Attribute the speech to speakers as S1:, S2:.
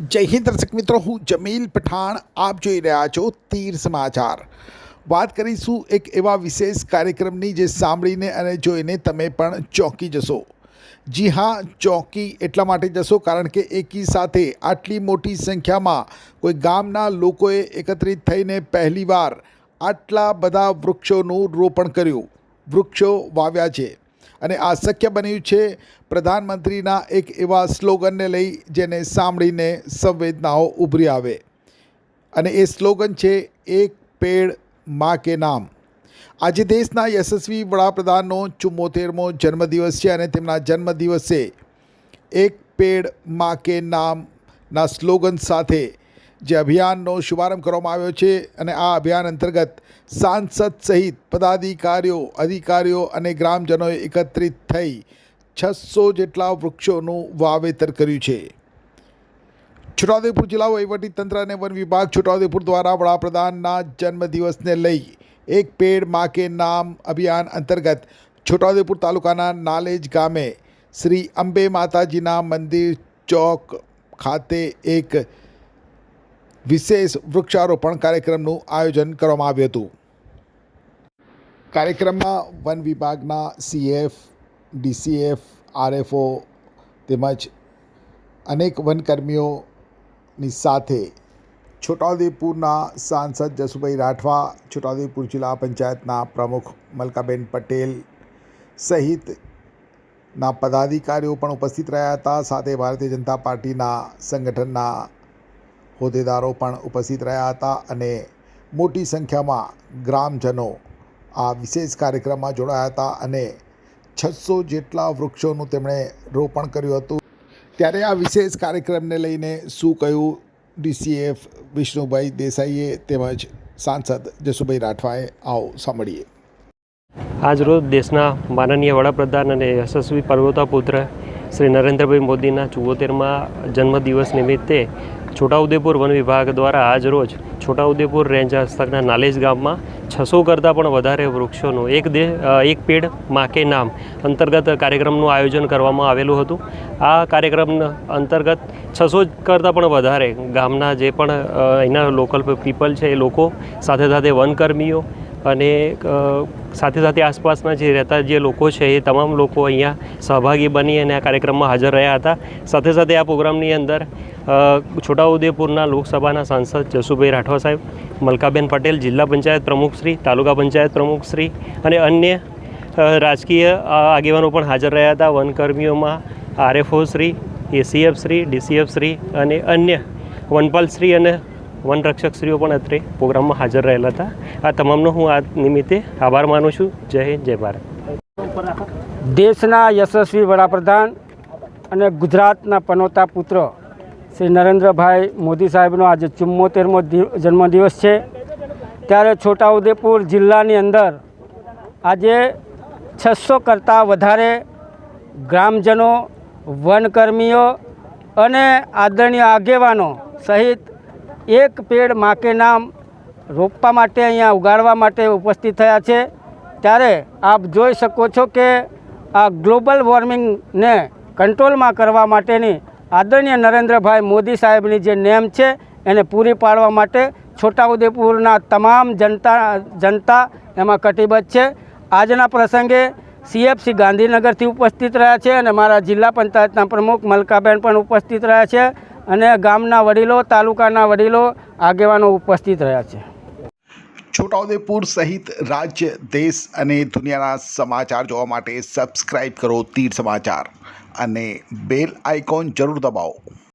S1: જય હિન્દ દર્શક મિત્રો, હું જમીલ પઠાણ, આપ જોઈ રહ્યા છો તીર સમાચાર. વાત કરીશું એક એવા વિશેષ કાર્યક્રમની જે સાંભળીને અને જોઈને તમે પણ ચોંકી જશો. જી હા, ચોંકી એટલા માટે જશો કારણ કે એકી સાથે આટલી મોટી સંખ્યામાં કોઈ ગામના લોકોએ એકત્રિત થઈને પહેલીવાર આટલા બધા વૃક્ષોનું રોપણ કર્યું. વૃક્ષો વાવ્યા છે. અને આ શક્ય બન્યું છે પ્રધાનમંત્રીના એક એવા સ્લોગનને લઈ જેને સાંભળીને સંવેદનાઓ ઉભરી આવે. અને એ સ્લોગન છે, એક પેડ મા કે નામ. આજે દેશના યશસ્વી વડાપ્રધાનનો ચુમ્મોતેરમો જન્મદિવસ છે અને તેમના જન્મદિવસે એક પેડ મા કે નામના સ્લોગન સાથે જે અભિયાનનો શુભારંભ કરવામાં આવ્યો છે અને આ અભિયાન અંતર્ગત સાંસદ સહિત પદાધિકારીઓ, અધિકારીઓ અને ગ્રામજનોએ એકત્રિત થઈ છસો જેટલા વૃક્ષોનું વાવેતર કર્યું છે. છોટાઉદેપુર જિલ્લા વહીવટી તંત્ર અને વન વિભાગ છોટાઉદેપુર દ્વારા વડાપ્રધાનના જન્મદિવસને લઈ એક પેડ મા કે નામ અભિયાન અંતર્ગત છોટાઉદેપુર તાલુકાના નાલેજ ગામે શ્રી અંબે માતાજીના મંદિર ચોક ખાતે એક વિશેષ વૃક્ષારોપણ કાર્યક્રમનું આયોજન કરવામાં આવ્યું હતું. કાર્યક્રમમાં વન વિભાગના સીએફ ડીસીએફ આરએફઓ તેમજ અનેક વનકર્મીઓની સાથે છોટાઉદેપુરના સાંસદ જસુભાઈ રાઠવા, છોટાઉદેપુર જિલ્લા પંચાયતના પ્રમુખ મલકાબેન પટેલ સહિતના પદાધિકારીઓ પણ ઉપસ્થિત રહ્યા હતા. સાથે ભારતીય જનતા પાર્ટીના સંગઠનના હોદ્દેદારો પણ ઉપસ્થિત રહ્યા હતા અને મોટી સંખ્યામાં ગ્રામજનો આ વિશેષ કાર્યક્રમમાં જોડાયા હતા અને છસો જેટલા વૃક્ષોનું તેમણે રોપણ કર્યું હતું. ત્યારે આ વિશેષ કાર્યક્રમને લઈને શું કહ્યું ડીસીએફ વિષ્ણુભાઈ દેસાઈએ તેમજ સાંસદ જસુભાઈ રાઠવાએ? આવો સાંભળીએ.
S2: આજરોજ દેશના માનનીય વડાપ્રધાન અને યશસ્વી પર્વતા પુત્ર શ્રી નરેન્દ્રભાઈ મોદીના ચુવોતેરમાં જન્મદિવસ નિમિત્તે છોટાઉદેપુર વન વિભાગ દ્વારા આજરોજ છોટાઉદેપુર રેન્જ હસ્તકના નાલેજ ગામમાં છસો કરતાં પણ વધારે વૃક્ષોનું એક દે એક પેડ માકે નામ અંતર્ગત કાર્યક્રમનું આયોજન કરવામાં આવેલું હતું. આ કાર્યક્રમ અંતર્ગત છસો કરતાં પણ વધારે ગામના જે પણ અહીંના લોકલ પીપલ છે એ લોકો સાથે સાથે વનકર્મીઓ અને સાથે સાથે આસપાસના જે રહેતા જે લોકો છે, એ તમામ લોકો અહીંયા સહભાગી બની અને આ કાર્યક્રમમાં હાજર રહ્યા હતા. સાથે સાથે આ પ્રોગ્રામની અંદર છોટાઉદેપુરના લોકસભાના સાંસદ જસુભાઈ રાઠવા સાહેબ, મલકાબેન પટેલ, જિલ્લા પંચાયત પ્રમુખશ્રી તાલુકા પંચાયત પ્રમુખશ્રી અને અન્ય રાજકીય આગેવાનો પણ હાજર રહ્યા હતા. વનકર્મીઓમાં RFO Shri, ACF Shri, DCF Shri અને અન્ય વનપાલ શ્રી અને વનરક્ષકશ્રીઓ પણ અત્રે પ્રોગ્રામમાં હાજર રહેલા હતા. આ તમામનો હું આ નિમિત્તે આભાર માનું છું. જય હિન્દ, જય ભારત.
S3: દેશના યશસ્વી વડાપ્રધાન અને ગુજરાતના પનોતા પુત્ર શ્રી નરેન્દ્રભાઈ મોદી સાહેબનો આજે ચુમ્મોતેરમો જન્મદિવસ છે. ત્યારે છોટાઉદેપુર જિલ્લાની અંદર આજે છસો કરતાં વધારે ગ્રામજનો, વનકર્મીઓ અને આદરણીય આગેવાનો સહિત એક પેડ માકે નામ રોપવા માટે અહીંયા ઉગાડવા માટે ઉપસ્થિત થયા છે. ત્યારે આપ જોઈ શકો છો કે આ ગ્લોબલ વોર્મિંગને કંટ્રોલમાં કરવા માટેની આદરણીય નરેન્દ્રભાઈ મોદી સાહેબની જે નેમ છે, એને પૂરી પાડવા માટે છોટાઉદેપુરના તમામ જનતા જનતા એમાં કટિબદ્ધ છે. આજના પ્રસંગે સીએફસી ગાંધીનગરથી ઉપસ્થિત રહ્યા છે અને મારા જિલ્લા પંચાયતના પ્રમુખ મલકાબેન પણ ઉપસ્થિત રહ્યા છે. અને ગામના વડીલો, તાલુકાના વડીલો આગેવાનો ઉપસ્થિત રહ્યા છે.
S1: છોટાઉદેપુર સહિત રાજ્ય, દેશ અને દુનિયાના સમાચાર જોવા માટે સબસ્ક્રાઈબ કરો તીર સમાચાર અને બેલ આઇકોન જરૂર દબાવો.